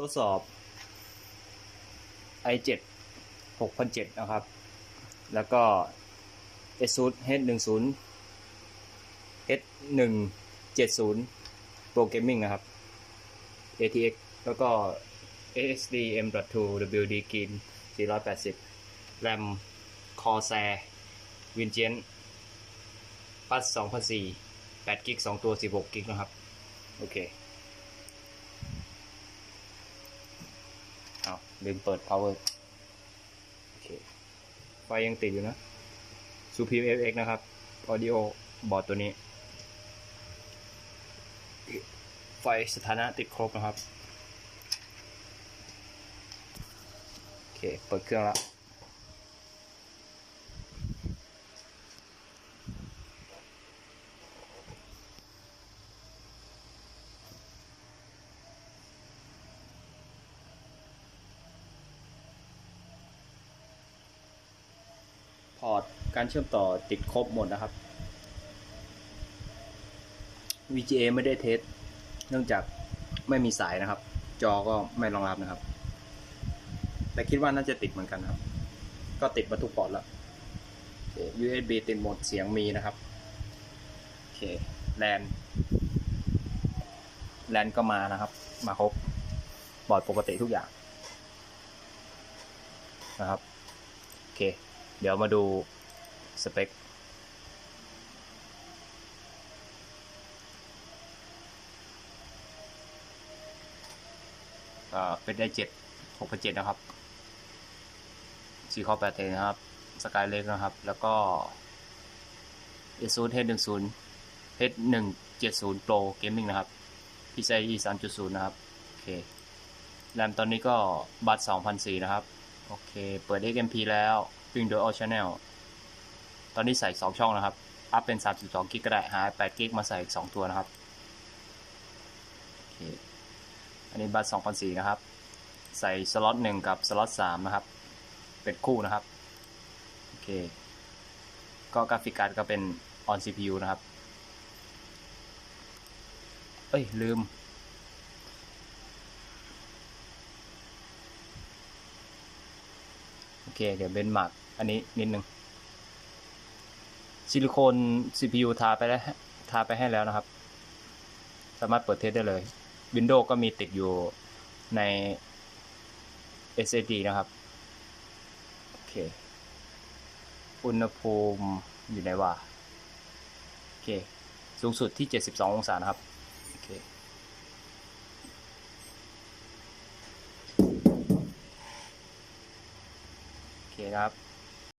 ทดสอบ i7 6007 นะครับ แล้วก็ ASUS H10 H170 Pro Gaming นะครับ ATX แล้วก็ ASD M.2 WD Green 480 RAM Corsair Vengeance ปัส2004 8กิก2ตัว 16กิกนะครับ โอเค เอา ลืมเปิด power โอเคไฟยังติดอยู่นะ Supreme FX นะครับ audio บอร์ดตัวนี้ ไฟสถานะติดครบนะครับ โอเค เปิดเครื่องแล้ว พอร์ตการเชื่อมต่อติดครบหมดนะครับ VGA ไม่ได้เทส เนื่องจากไม่มีสายนะครับ จอก็ไม่รองรับนะครับ แต่คิดว่าน่าจะติดเหมือนกันครับ ก็ติดมาทุกพอร์ตแล้ว USB ติดหมดเสียงมีนะครับ โอเคแลนแลนก็มานะครับ มาครบบอร์ดปกติทุกอย่างนะครับ โอเค เดี๋ยวมาดูสเปค อ่า เป็นได้เจ็ดหกพันเจ็ดนะครับสี่ข้อแปดเทนะครับ สกายเล็กนะครับ แล้วก็ ASUS H10 H170 Pro Gaming นะครับ PCIe 3.0 นะครับ โอเค แรมตอนนี้ก็บัตร2,004 นะครับ โอเค เปิด XMP แล้ว วิ่งโดย All Channel ตอนนี้ใส่ 2 ช่องนะครับ อัพเป็น 32กิกก็ได้หา8กิกมาใส่อีก 2 ตัวนะครับ โอเค อันนี้บัตร2004นะครับ ใส่สล็อต1กับสล็อต3นะครับ เป็นคู่นะครับ โอเค ก็กราฟิกการ์ดก็เป็น on CPU นะครับ เอ้ย ลืม อเคเดี๋ยวเบนมาร์กอันนี้นิดนึงซิลิโคน CPU ทาไปแล้วทาไปให้แล้วนะครับ สามารถเปิดเทสได้เลย Windows ก็มีติดอยู่ใน SSD นะครับ โอเค อุณหภูมิอยู่ไหนวะ โอเค สูงสุดที่ 72 องศานะครับ โอเค โอเคนะ ครับ